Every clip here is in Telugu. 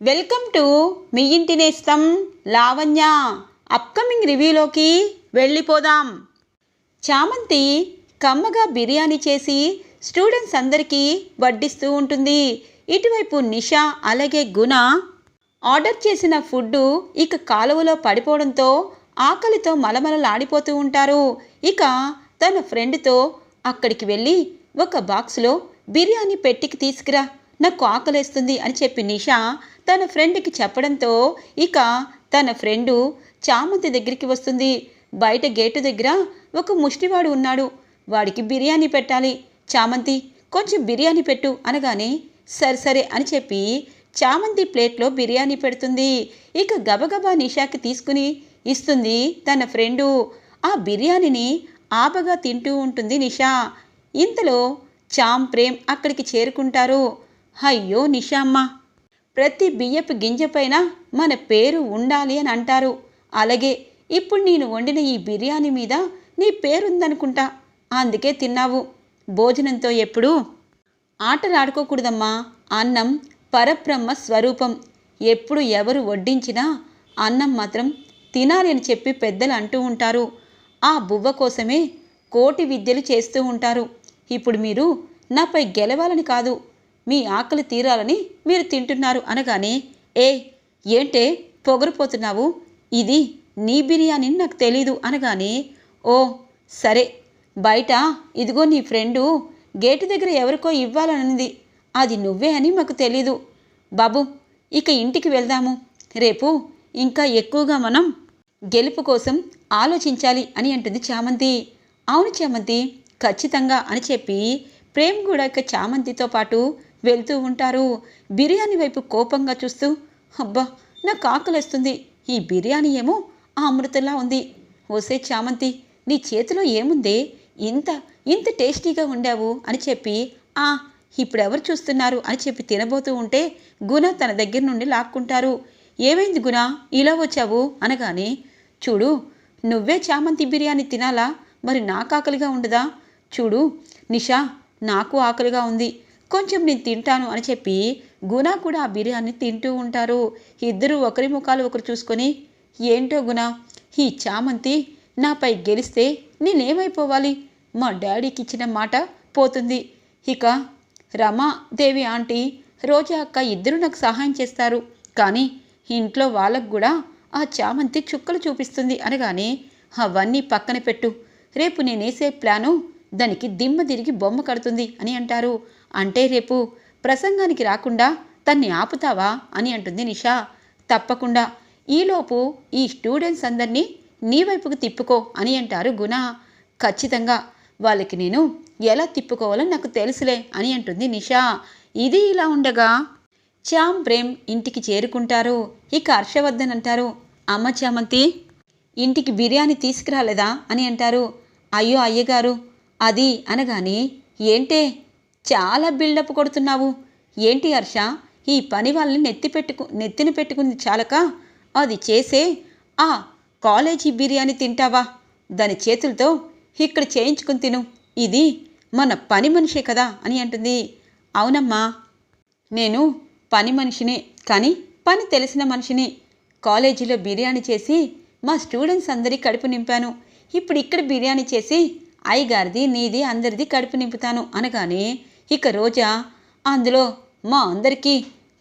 వెల్కమ్ టు మీ ఇంటి నేస్తం లావణ్య. అప్కమింగ్ రివ్యూలోకి వెళ్ళిపోదాం. చామంతి కమ్మగా బిర్యానీ చేసి స్టూడెంట్స్ అందరికీ వడ్డిస్తూ ఉంటుంది. ఇటువైపు నిషా అలాగే గుణ ఆర్డర్ చేసిన ఫుడ్ ఇక కాలువలో పడిపోవడంతో ఆకలితో మలమలలాడిపోతూ ఉంటారు. ఇక తన ఫ్రెండ్తో అక్కడికి వెళ్ళి ఒక బాక్స్లో బిర్యానీ పెట్టికి తీసుకురా నాకు ఆకలేస్తుంది అని చెప్పి నిషా తన ఫ్రెండ్కి చెప్పడంతో ఇక తన ఫ్రెండు చామంతి దగ్గరికి వస్తుంది. బయట గేటు దగ్గర ఒక ముష్టివాడు ఉన్నాడు. వాడికి బిర్యానీ పెట్టాలి. చామంతి కొంచెం బిర్యానీ పెట్టు అనగానే సరే సరే అని చెప్పి చామంతి ప్లేట్లో బిర్యానీ పెడుతుంది. ఇక గబగబా నిషాకి తీసుకుని ఇస్తుంది తన ఫ్రెండు. ఆ బిర్యానీని ఆపగా తింటూ ఉంటుంది నిషా. ఇంతలో చామ్ ప్రేమ్ అక్కడికి చేరుకుంటారు. అయ్యో నిషా అమ్మ! ప్రతి బియ్యపు గింజపైన మన పేరు ఉండాలి అని అంటారు. అలాగే ఇప్పుడు నేను వండిన ఈ బిర్యానీ మీద నీ పేరుందనుకుంటా. అందుకే తిన్నావు. భోజనంతో ఎప్పుడు ఆటలాడుకోకూడదమ్మా. అన్నం పరబ్రహ్మ స్వరూపం. ఎప్పుడు ఎవరు వడ్డించినా అన్నం మాత్రం తినాలి అని చెప్పి పెద్దలు అంటూ ఉంటారు. ఆ బువ్వ కోసమే కోటి విద్యలు చేస్తూ ఉంటారు. ఇప్పుడు మీరు నాపై గెలవాలని కాదు. మీ ఆకలి తీరాలని మీరు తింటున్నారు అనగానే ఏ ఏంటే పొగరిపోతున్నావు? ఇది నీ బిర్యానీ నాకు తెలీదు అనగానే ఓ సరే బయట ఇదిగో నీ ఫ్రెండు గేటు దగ్గర ఎవరికో ఇవ్వాలనింది. అది నువ్వే అని మాకు తెలీదు. బాబు ఇక ఇంటికి వెళ్దాము. రేపు ఇంకా ఎక్కువగా మనం గెలుపు కోసం ఆలోచించాలి అని అంటుంది చామంతి. అవును చామంతి ఖచ్చితంగా అని చెప్పి ప్రేమ్ కూడా ఇక చామంతితో పాటు వెళ్తూ ఉంటారు. బిర్యానీ వైపు కోపంగా చూస్తూ అబ్బా నాకు ఆకలేస్తుంది. ఈ బిర్యానీ ఏమో ఆ అమృతంలా ఉంది. ఓసే చామంతి నీ చేతిలో ఏముందే? ఇంత ఇంత టేస్టీగా ఉండావు అని చెప్పి ఆ ఇప్పుడు ఎవరు చూస్తున్నారు అని చెప్పి తినబోతూ ఉంటే గుణ తన దగ్గర నుండి లాక్కుంటారు. ఏమైంది గుణ? ఇలా వచ్చావు? అనగానే చూడు నువ్వే చామంతి బిర్యానీ తినాలా? మరి నాకు ఆకలిగా ఉండదా? చూడు నిషా నాకు ఆకలిగా ఉంది. కొంచెం నేను తింటాను అని చెప్పి గుణ కూడా ఆ బిర్యానీ తింటూ ఉంటారు. ఇద్దరు ఒకరి ముఖాలు ఒకరు చూసుకొని ఏంటో గుణ ఈ చామంతి నాపై గెలిస్తే నేనేమైపోవాలి? మా డాడీకి ఇచ్చిన మాట పోతుంది. ఇక రమాదేవి ఆంటీ రోజా అక్క ఇద్దరు నాకు సహాయం చేస్తారు. కానీ ఇంట్లో వాళ్ళకు కూడా ఆ చామంతి చుక్కలు చూపిస్తుంది అనగానే అవన్నీ పక్కన పెట్టు. రేపు నేనేసే ప్లాను దానికి దిమ్మ తిరిగి బొమ్మ కడుతుంది అని అంటారు. అంటే రేపు ప్రసంగానికి రాకుండా తన్ని ఆపుతావా అని అంటుంది నిషా. తప్పకుండా. ఈలోపు ఈ స్టూడెంట్స్ అందరినీ నీ వైపుకు తిప్పుకో అని అంటారు గుణ. ఖచ్చితంగా. వాళ్ళకి నేను ఎలా తిప్పుకోవాలో నాకు తెలుసులే అని అంటుంది నిషా. ఇది ఇలా ఉండగా చామ్ ప్రేమ్ ఇంటికి చేరుకుంటారు. ఇక హర్షవర్ధన్ అంటారు అమ్మ చామంతి ఇంటికి బిర్యానీ తీసుకురాలేదా? అని అంటారు. అయ్యో అయ్యగారు అది అనగానే ఏంటే? చాలా బిల్డప్ కొడుతున్నావు. ఏంటి హర్ష? ఈ పని వాళ్ళని నెత్తి పెట్టుకు నెత్తిన పెట్టుకుంది చాలక? అది చేసే ఆ కాలేజీ బిర్యానీ తింటావా? దాని చేతులతో ఇక్కడ చేయించుకుని తిను. ఇది మన పని మనిషే కదా అని అంటుంది. అవునమ్మా. నేను పని మనిషినే కానీ పని తెలిసిన మనిషిని. కాలేజీలో బిర్యానీ చేసి మా స్టూడెంట్స్ అందరి కడుపు నింపాను. ఇప్పుడు ఇక్కడ బిర్యానీ చేసి అయ్యగారిది నీది అందరిది కడుపు నింపుతాను అనగానే ఇక రోజా అందులో మా అందరికీ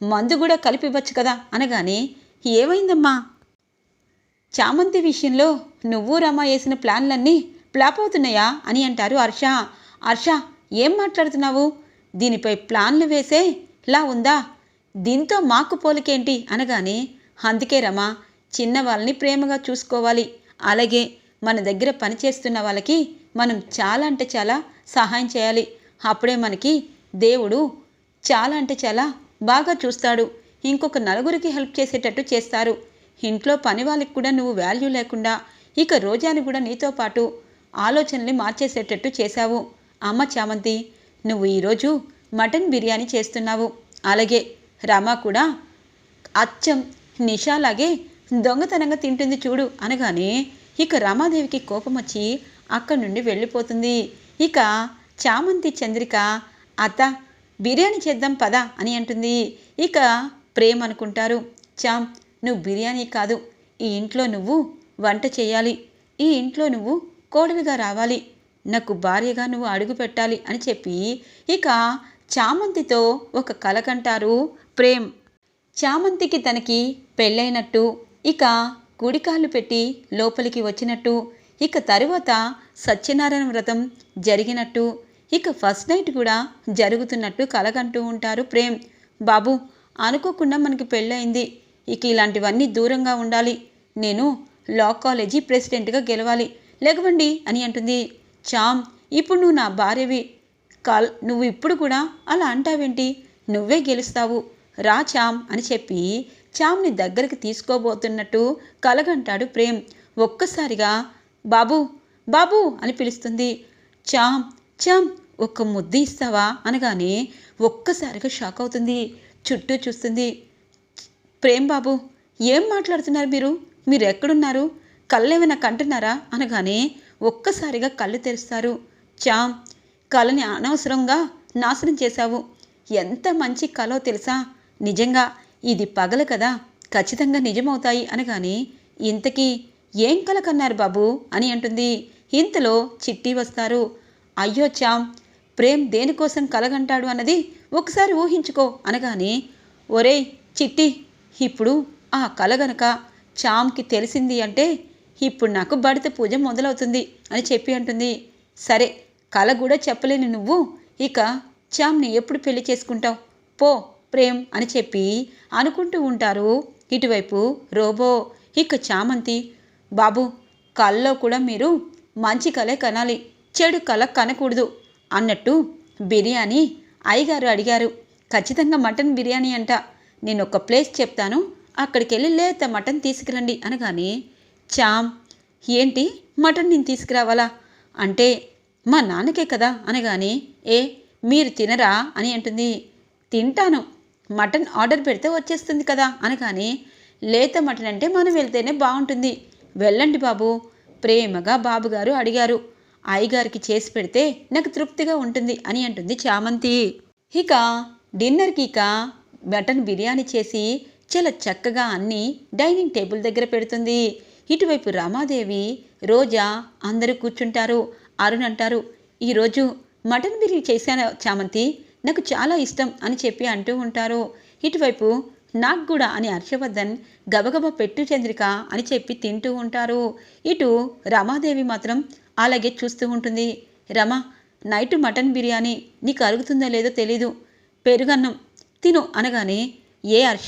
మందు కూడా కలిపివ్వచ్చు కదా అనగానే ఏమైందమ్మా? చామంతి విషయంలో నువ్వు రమ వేసిన ప్లాన్లన్నీ ఫ్లాప్ అవుతున్నాయా అని అంటారు హర్ష. హర్ష ఏం మాట్లాడుతున్నావు? దీనిపై ప్లాన్లు వేసే లా ఉందా? దీంతో మాకు పోలికేంటి అనగానే అందుకే రమా చిన్న వాళ్ళని ప్రేమగా చూసుకోవాలి. అలాగే మన దగ్గర పనిచేస్తున్న వాళ్ళకి మనం చాలా అంటే చాలా సహాయం చేయాలి. అప్పుడే మనకి దేవుడు చాలా అంటే చాలా బాగా చూస్తాడు. ఇంకొక నలుగురికి హెల్ప్ చేసేటట్టు చేస్తారు. ఇంట్లో పని వాళ్ళకి కూడా నువ్వు వాల్యూ లేకుండా ఇక రోజాని కూడా నీతో పాటు ఆలోచనల్ని మార్చేసేటట్టు చేశావు. అమ్మ చామంతి నువ్వు ఈరోజు మటన్ బిర్యానీ చేస్తున్నావు. అలాగే రమ కూడా అచ్చం నిషాలాగే దొంగతనంగా తింటుంది చూడు అనగానే ఇక రమాదేవికి కోపం వచ్చి అక్కడి నుండి వెళ్ళిపోతుంది. ఇక చామంతి చంద్రిక అత్త బిర్యానీ చేద్దాం పదా అని అంటుంది. ఇక ప్రేమ్ అనుకుంటారు చామ్ నువ్వు బిర్యానీ కాదు ఈ ఇంట్లో నువ్వు వంట చేయాలి ఈ ఇంట్లో నువ్వు కోడలుగా రావాలి నాకు భార్యగా నువ్వు అడుగు పెట్టాలి అని చెప్పి ఇక చామంతితో ఒక కలకంటారు ప్రేమ్. చామంతికి తనకి పెళ్ళైనట్టు ఇక కుడికాళ్ళు పెట్టి లోపలికి వచ్చినట్టు ఇక తరువాత సత్యనారాయణ వ్రతం జరిగినట్టు ఇక ఫస్ట్ నైట్ కూడా జరుగుతున్నట్టు కలగంటూ ఉంటారు ప్రేమ్. బాబు అనుకోకుండా మనకి పెళ్ళయింది. ఇక ఇలాంటివన్నీ దూరంగా ఉండాలి. నేను లా కాలేజీ ప్రెసిడెంట్గా గెలవాలి. లేకవండి అని అంటుంది. చామ్ ఇప్పుడు నువ్వు నా భార్యవి. కాల్ నువ్వు ఇప్పుడు కూడా అలా అంటావేంటి? నువ్వే గెలుస్తావు. రా చామ్ అని చెప్పి చామ్ని దగ్గరికి తీసుకోబోతున్నట్టు కలగంటాడు ప్రేమ్. ఒక్కసారిగా బాబు బాబు అని పిలుస్తుంది. చామ్ చామ్ ఒక్క ముద్దు ఇస్తావా? అనగానే ఒక్కసారిగా షాక్ అవుతుంది. చుట్టూ చూస్తుంది. ప్రేమ్ బాబు ఏం మాట్లాడుతున్నారు మీరు? మీరు ఎక్కడున్నారు? కళ్ళేమైనా కంటున్నారా? అనగానే ఒక్కసారిగా కళ్ళు తెరుస్తారు. చామ్ కళని అనవసరంగా నాశనం చేశావు. ఎంత మంచి కలో తెలుసా? నిజంగా ఇది పగలు కదా? ఖచ్చితంగా నిజమవుతాయి. అనగానే ఇంతకీ ఏం కల కన్నారు బాబు? అని అంటుంది. ఇంతలో చిట్టి వస్తారు. అయ్యో చామ్ ప్రేమ్ దేనికోసం కలగంటాడు అన్నది ఒకసారి ఊహించుకో అనగానే ఒరేయ్ చిట్టి ఇప్పుడు ఆ కల గనక చామ్కి తెలిసింది అంటే ఇప్పుడు నాకు బడిత పూజ మొదలవుతుంది అని చెప్పి అంటుంది. సరే కల కూడా చెప్పలేని నువ్వు ఇక చామ్ని ఎప్పుడు పెళ్ళి చేసుకుంటావు? పో ప్రేమ్ అని చెప్పి అనుకుంటూ ఉంటారు. ఇటువైపు రోబో ఇక చామంతి బాబు కల్లో కూడా మీరు మంచి కలే కనాలి. చెడు కల కనకూడదు అన్నట్టు బిర్యానీ అయ్యగారు అడిగారు. ఖచ్చితంగా మటన్ బిర్యానీ అంట. నేను ఒక ప్లేస్ చెప్తాను. అక్కడికి వెళ్ళి లేత మటన్ తీసుకురండి అనగానే చామ్ ఏంటి మటన్ నేను తీసుకురావాలా? అంటే మా నాన్నకే కదా అనగానే ఏ మీరు తినరా అని అంటుంది. తింటాను. మటన్ ఆర్డర్ పెడితే వచ్చేస్తుంది కదా అనగానే లేత మటన్ అంటే మనం వెళ్తేనే బాగుంటుంది. వెళ్ళండి బాబు! ప్రేమగా బాబుగారు అడిగారు. అయ్యగారికి చేసి పెడితే నాకు తృప్తిగా ఉంటుంది అని అంటుంది చామంతి. ఇక డిన్నర్కి ఇక మటన్ బిర్యానీ చేసి చాలా చక్కగా అన్నీ డైనింగ్ టేబుల్ దగ్గర పెడుతుంది. ఇటువైపు రమాదేవి రోజా అందరూ కూర్చుంటారు. అరుణ్ అంటారు ఈరోజు మటన్ బిర్యానీ చేశాను చామంతి? నాకు చాలా ఇష్టం అని చెప్పి అంటూ ఉంటారు. ఇటువైపు నాకు కూడా అని హర్షవర్ధన్ గబగబా పెట్టు చంద్రిక అని చెప్పి తింటూ ఉంటారు. ఇటు రమాదేవి మాత్రం అలాగే చూస్తూ ఉంటుంది. రమ నైట్ మటన్ బిర్యానీ నీకు అరుగుతుందో లేదో తెలీదు. పెరుగన్నం తిను అనగానే ఏ హర్ష?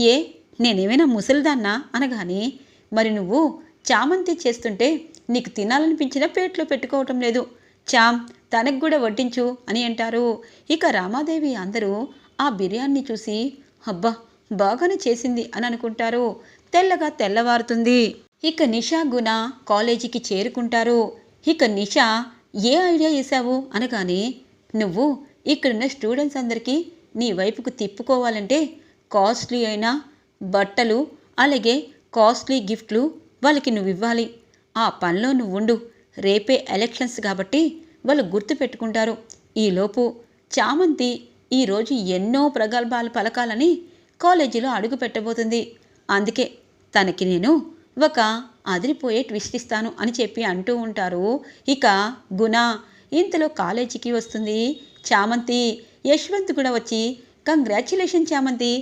ఏ? నేనేమైనా ముసలిదాన్నా? అనగానే మరి నువ్వు చామంతి చేస్తుంటే నీకు తినాలనిపించిన పేట్లో పెట్టుకోవటం లేదు. చామ్ తనకు కూడా వడ్డించు అని అంటారు. ఇక రామాదేవి అందరూ ఆ బిర్యానీ చూసి అబ్బా బాగానే చేసింది అని అనుకుంటారు. తెల్లగా తెల్లవారుతుంది. ఇక నిషా గుణ కాలేజీకి చేరుకుంటారు. ఇక నిషా ఏ ఐడియా వేసావు అనగానే నువ్వు ఇక్కడున్న స్టూడెంట్స్ అందరికీ నీ వైపుకు తిప్పుకోవాలంటే కాస్ట్లీ అయిన బట్టలు అలాగే కాస్ట్లీ గిఫ్ట్లు వాళ్ళకి నువ్వు ఇవ్వాలి. ఆ పనిలో నువ్వు ఉండు రేపే ఎలక్షన్స్ కాబట్టి వాళ్ళు గుర్తు పెట్టుకుంటారు. ఈలోపు చామంతి ఈరోజు ఎన్నో ప్రగల్భాలు పలకాలని కాలేజీలో అడుగు పెట్టబోతుంది. అందుకే తనకి నేను ఒక అదిరిపోయే ట్విస్ట్ ఇస్తాను అని చెప్పి అంటూ ఉంటారు. ఇక గుణ ఇంతలో కాలేజీకి వస్తుంది చామంతి. యశ్వంత్ కూడా వచ్చి కంగ్రాచ్యులేషన్ చామంతి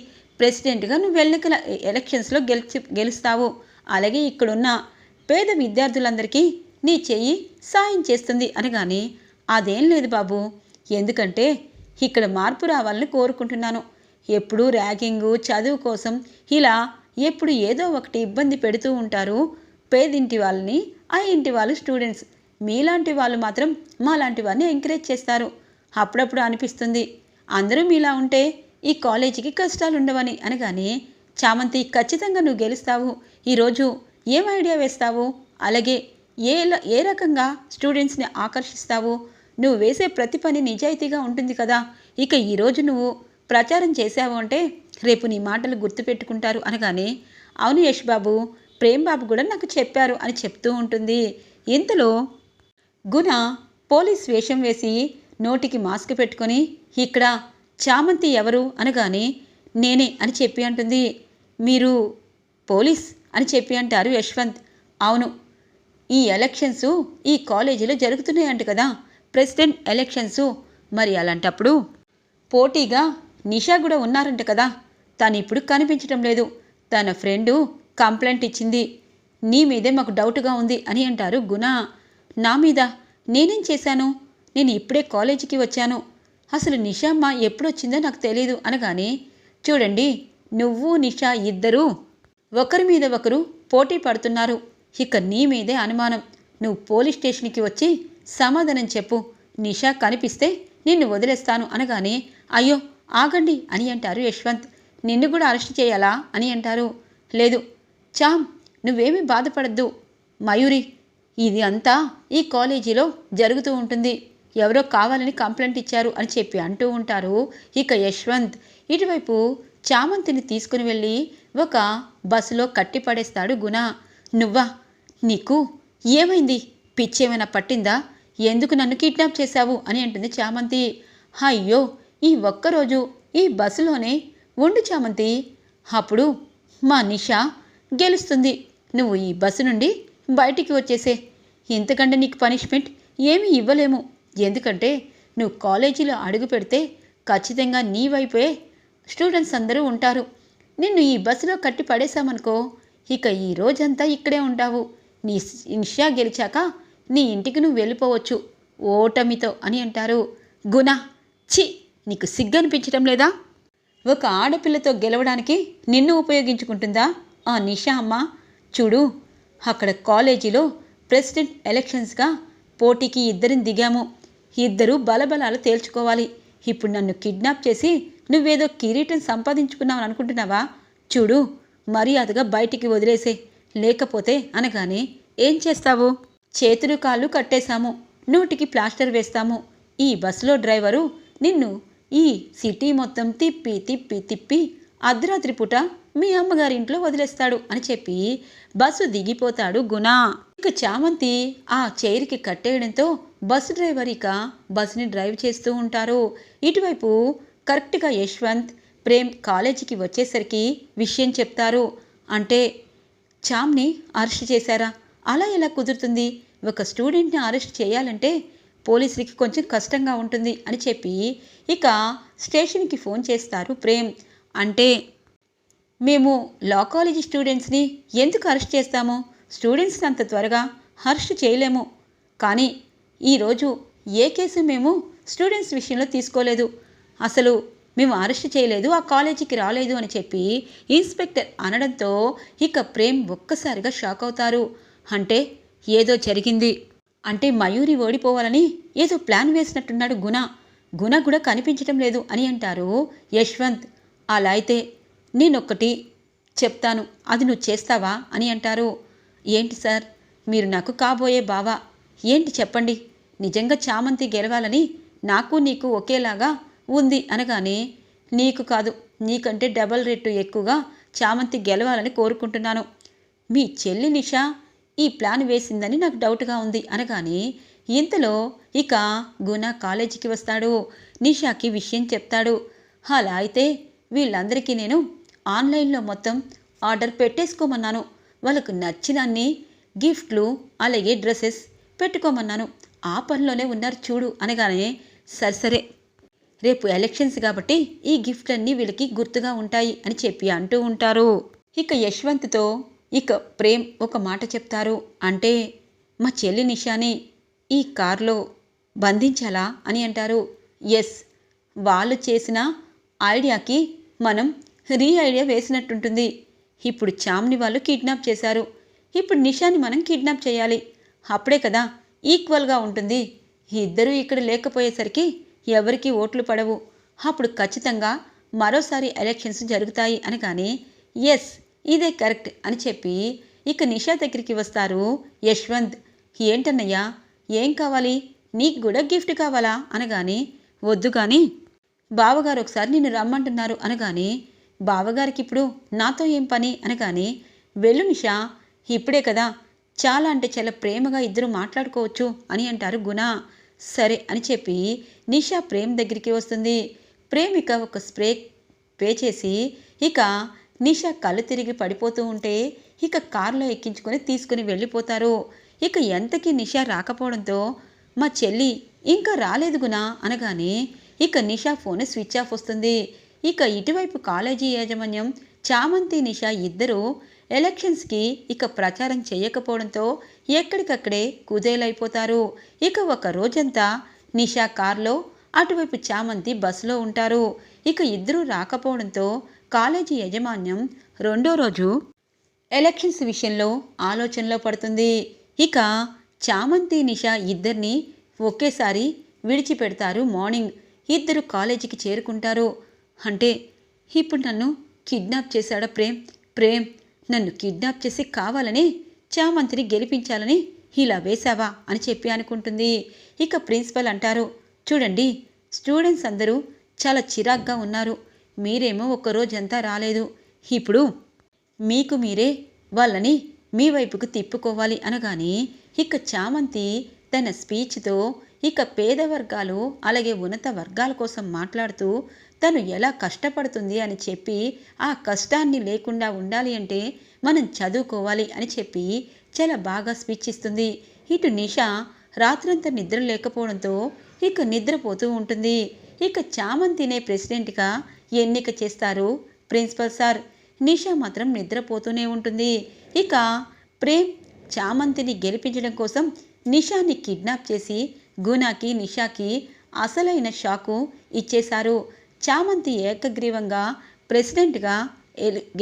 ప్రెసిడెంట్గా నువ్వు ఎన్నికల ఎలక్షన్స్లో గెలిచి గెలుస్తావు. అలాగే ఇక్కడున్న పేద విద్యార్థులందరికీ నీ చెయ్యి సాయం చేస్తుంది అనగానే అదేం లేదు బాబు. ఎందుకంటే ఇక్కడ మార్పు రావాలని కోరుకుంటున్నాను. ఎప్పుడూ ర్యాగింగు చదువు కోసం ఇలా ఎప్పుడు ఏదో ఒకటి ఇబ్బంది పెడుతూ ఉంటారు. పేదింటి వాళ్ళని ఆ ఇంటి వాళ్ళు స్టూడెంట్స్. మీలాంటి వాళ్ళు మాత్రం మాలాంటి వారిని ఎంకరేజ్ చేస్తారు. అప్పుడప్పుడు అనిపిస్తుంది. అందరూ మీలా ఉంటే ఈ కాలేజీకి కష్టాలు ఉండవని అనగానే చామంతి ఖచ్చితంగా నువ్వు గెలుస్తావు. ఈరోజు ఏం ఐడియా వేస్తావు? అలాగే ఏ ల- ఏ రకంగా స్టూడెంట్స్ని ఆకర్షిస్తావు? నువ్వు వేసే ప్రతి పని నిజాయితీగా ఉంటుంది కదా. ఇక ఈరోజు నువ్వు ప్రచారం చేసావు అంటే రేపు నీ మాటలు గుర్తుపెట్టుకుంటారు అనగానే అవును యష్ బాబు ప్రేమ్ బాబు కూడా నాకు చెప్పారు అని చెప్తూ ఉంటుంది. ఇంతలో గుణ పోలీస్ వేషం వేసి నోటికి మాస్క్ పెట్టుకొని ఇక్కడ చామంతి ఎవరు అనగానే నేనే అని చెప్పి అంటుంది. మీరు పోలీస్ అని చెప్పి అంటారు యశ్వంత్. అవును ఈ ఎలక్షన్స్ ఈ కాలేజీలో జరుగుతున్నాయంట కదా ప్రెసిడెంట్ ఎలక్షన్స్. మరి అలాంటప్పుడు పోటీగా నిషా కూడా ఉన్నారంట కదా తను ఇప్పుడు కనిపించడం లేదు. తన ఫ్రెండు కంప్లైంట్ ఇచ్చింది. నీ మీదే మాకు డౌట్గా ఉంది అని అంటారు గుణ. నా మీద? నేనేం చేశాను? నేను ఇప్పుడే కాలేజీకి వచ్చాను. అసలు నిషామ్మ ఎప్పుడు వచ్చిందో నాకు తెలియదు అనగానే చూడండి నువ్వు నిషా ఇద్దరూ ఒకరి మీద ఒకరు పోటీ పడుతున్నారు. ఇక నీ మీదే అనుమానం. నువ్వు పోలీస్ స్టేషన్కి వచ్చి సమాధానం చెప్పు. నిషా కనిపిస్తే నిన్ను వదిలేస్తాను అనగానే అయ్యో ఆగండి అని అంటారు యశ్వంత్. నిన్ను కూడా అరెస్ట్ చేయాలా అని అంటారు. లేదు. చామ్ నువ్వేమీ బాధపడద్దు. మయూరి ఇది అంతా ఈ కాలేజీలో జరుగుతూ ఉంటుంది. ఎవరో కావాలని కంప్లైంట్ ఇచ్చారు అని చెప్పి అంటూ ఉంటారు ఇక యశ్వంత్. ఇటువైపు చామంతిని తీసుకుని వెళ్ళి ఒక బస్సులో కట్టి పడేస్తాడు గుణ. నువ్వా? నీకు ఏమైంది? పిచ్చేమైనా పట్టిందా? ఎందుకు నన్ను కిడ్నాప్ చేశావు? అని అంటుంది చామంతి. అయ్యో ఈ ఒక్కరోజు ఈ బస్సులోనే ఉండు చామంతి. అప్పుడు మా నిషా గెలుస్తుంది. నువ్వు ఈ బస్సు నుండి బయటికి వచ్చేసే. ఇంతకంటే నీకు పనిష్మెంట్ ఏమీ ఇవ్వలేము. ఎందుకంటే నువ్వు కాలేజీలో అడుగు పెడితే ఖచ్చితంగా నీ వైపే స్టూడెంట్స్ అందరూ ఉంటారు. నిన్ను ఈ బస్సులో కట్టి పడేశామనుకో ఇక ఈ రోజంతా ఇక్కడే ఉంటావు. నీ నిషా గెలిచాక నీ ఇంటికి నువ్వు వెళ్ళిపోవచ్చు. ఓటమితో అని అంటారు. గుణ చి నీకు సిగ్గనిపించడం లేదా? ఒక ఆడపిల్లతో గెలవడానికి నిన్ను ఉపయోగించుకుంటుందా? ఆ నిషా అమ్మ చూడు అక్కడ కాలేజీలో ప్రెసిడెంట్ ఎలక్షన్స్గా పోటీకి ఇద్దరిని దిగాము. ఇద్దరు బలబలాలు తేల్చుకోవాలి. ఇప్పుడు నన్ను కిడ్నాప్ చేసి నువ్వేదో కిరీటం సంపాదించుకున్నావు అనుకుంటున్నావా? చూడు మర్యాదగా బయటికి వదిలేసే. లేకపోతే అనగానే ఏం చేస్తావు? చేతులు కాళ్ళు కట్టేశాము. నోటికి ప్లాస్టర్ వేస్తాము. ఈ బస్సులో డ్రైవరు నిన్ను ఈ సిటీ మొత్తం తిప్పి తిప్పి తిప్పి అర్ధరాత్రి పూట మీ అమ్మగారింట్లో వదిలేస్తాడు అని చెప్పి బస్సు దిగిపోతాడు గుణ ఇక చామంతి ఆ చైర్కి కట్టేయడంతో బస్సు డ్రైవర్ ఇక బస్సుని డ్రైవ్ చేస్తూ ఉంటారు. ఇటువైపు కరెక్ట్గా యశ్వంత్ ప్రేమ్ కాలేజీకి వచ్చేసరికి విషయం చెప్తారు. అంటే చామ్ని అరెస్ట్ చేశారా? అలా ఎలా కుదురుతుంది? ఒక స్టూడెంట్ని అరెస్ట్ చేయాలంటే పోలీసులకి కొంచెం కష్టంగా ఉంటుంది అని చెప్పి ఇక స్టేషన్కి ఫోన్ చేస్తారు ప్రేమ్. అంటే మేము లా కాలేజీ స్టూడెంట్స్ని ఎందుకు అరెస్ట్ చేస్తాము? స్టూడెంట్స్ని అంత త్వరగా అరెస్ట్ చేయలేము. కానీ ఈరోజు ఏ కేసు మేము స్టూడెంట్స్ విషయంలో తీసుకోలేదు. అసలు మేము అరెస్ట్ చేయలేదు ఆ కాలేజీకి రాలేదు అని చెప్పి ఇన్స్పెక్టర్ అనడంతో ఇక ప్రేమ్ ఒక్కసారిగా షాక్ అవుతారు. అంటే ఏదో జరిగింది. అంటే మయూరి ఓడిపోవాలని ఏదో ప్లాన్ వేసినట్టున్నాడు గుణ. గుణ కూడా కనిపించటం లేదు అని అంటారు యశ్వంత్. అలా అయితే నేనొక్కటి చెప్తాను. అది నువ్వు చేస్తావా అని అంటారు. ఏంటి సార్? మీరు నాకు కాబోయే బావా. ఏంటి చెప్పండి? నిజంగా చామంతి గెలవాలని నాకు నీకు ఒకేలాగా ఉంది అనగానే నీకు కాదు నీకంటే డబల్ రేటు ఎక్కువగా చామంతి గెలవాలని కోరుకుంటున్నాను. మీ చెల్లి నిషా ఈ ప్లాన్ వేసిందని నాకు డౌట్గా ఉంది. అనగానే ఇంతలో ఇక గుణ కాలేజీకి వస్తాడు. నిషాకి విషయం చెప్తాడు. అలా అయితే వీళ్ళందరికీ నేను ఆన్లైన్లో మొత్తం ఆర్డర్ పెట్టేసుకోమన్నాను. వాళ్ళకు నచ్చినన్ని గిఫ్ట్లు అలాగే డ్రెస్సెస్ పెట్టుకోమన్నాను. ఆ పనిలోనే ఉన్నారు చూడు అనగానే సరే సరే రేపు ఎలక్షన్స్ కాబట్టి ఈ గిఫ్ట్లన్నీ వీళ్ళకి గుర్తుగా ఉంటాయి అని చెప్పి అంటూ ఉంటారు. ఇక యశ్వంత్తో ఇక ప్రేమ్ ఒక మాట చెప్తారు. అంటే మా చెల్లి నిషాని ఈ కారులో బంధించాలా అని అంటారు. ఎస్ వాళ్ళు చేసిన ఐడియాకి మనం రీ ఐడియా వేసినట్టుంటుంది. ఇప్పుడు చామ్ని వాళ్ళు కిడ్నాప్ చేశారు. ఇప్పుడు నిషాని మనం కిడ్నాప్ చేయాలి. అప్పుడే కదా ఈక్వల్గా ఉంటుంది. ఇద్దరూ ఇక్కడ లేకపోయేసరికి ఎవరికి ఓట్లు పడవు. అప్పుడు ఖచ్చితంగా మరోసారి ఎలక్షన్స్ జరుగుతాయి అనగానే ఎస్ ఇదే కరెక్ట్ అని చెప్పి ఇక నిషా దగ్గరికి వస్తారు. యశ్వంత్ ఏంటన్నయ్యా ఏం కావాలి? నీకు కూడా గిఫ్ట్ కావాలా? అనగానే వద్దు కానీ బావగారు ఒకసారి నిన్ను రమ్మంటున్నారు. అనగానే బావగారికి ఇప్పుడు నాతో ఏం పని? అనగానే వెళ్ళు నిషా ఇప్పుడే కదా చాలా అంటే చాలా ప్రేమగా ఇద్దరు మాట్లాడుకోవచ్చు అని అంటారు గుణ. సరే అని చెప్పి నిషా ప్రేమ్ దగ్గరికి వస్తుంది. ప్రేమిక ఒక స్ప్రే పే చేసి ఇక నిషా కళ్ళు తిరిగి పడిపోతూ ఉంటే ఇక కారులో ఎక్కించుకొని తీసుకుని వెళ్ళిపోతారు. ఇక ఎంతకీ నిషా రాకపోవడంతో మా చెల్లి ఇంకా రాలేదు గునా అనగానే ఇక నిషా ఫోన్ స్విచ్ ఆఫ్ వస్తుంది. ఇక ఇటువైపు కాలేజీ యాజమాన్యం చామంతి నిషా ఇద్దరూ ఎలక్షన్స్కి ఇక ప్రచారం చేయకపోవడంతో ఎక్కడికక్కడే కుదేలైపోతారు. ఇక ఒక రోజంతా నిషా కార్లో అటువైపు చామంతి బస్సులో ఉంటారు. ఇక ఇద్దరూ రాకపోవడంతో కాలేజీ యాజమాన్యం రెండో రోజు ఎలక్షన్స్ విషయంలో ఆలోచనలో పడుతుంది. ఇక చామంతి నిషా ఇద్దరిని ఒకేసారి విడిచిపెడతారు మార్నింగ్. ఇద్దరు కాలేజీకి చేరుకుంటారు. అంటే ఇప్పుడు నన్ను కిడ్నాప్ చేశాడా ప్రేమ్? ప్రేమ్ నన్ను కిడ్నాప్ చేసి కావాలని చామంతిని గెలిపించాలని ఇలా వేశావా అని చెప్పి అనుకుంటుంది. ఇక ప్రిన్సిపల్ అంటారు చూడండి స్టూడెంట్స్ అందరూ చాలా చిరాగ్గా ఉన్నారు. మీరేమో ఒక రాలేదు. ఇప్పుడు మీకు మీరే వాళ్ళని మీ వైపుకు తిప్పుకోవాలి అనగానే ఇక చామంతి తన స్పీచ్తో ఇక పేద వర్గాలు అలాగే ఉన్నత వర్గాల కోసం మాట్లాడుతూ తను ఎలా కష్టపడుతుంది అని చెప్పి ఆ కష్టాన్ని లేకుండా ఉండాలి అంటే మనం చదువుకోవాలి అని చెప్పి చాలా బాగా స్పీచ్ ఇస్తుంది ఇటు నిషా రాత్రంతా నిద్ర లేకపోవడంతో ఇక నిద్రపోతూ ఉంటుంది. ఇక చామంతినే ప్రెసిడెంట్గా ఎన్నిక చేస్తారు ప్రిన్సిపల్ సార్. నిషా మాత్రం నిద్రపోతూనే ఉంటుంది. ఇక ప్రేమ్ చామంతిని గెలిపించడం కోసం నిషాని కిడ్నాప్ చేసి గునాకి నిషాకి అసలైన షాకు ఇచ్చేశారు. చామంతి ఏకగ్రీవంగా ప్రెసిడెంట్గా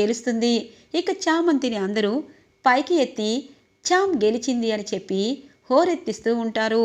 గెలుస్తుంది. ఇక చామంతిని అందరూ పైకి ఎత్తి చామ్ గెలిచింది అని చెప్పి హోరెత్తిస్తూ ఉంటారు.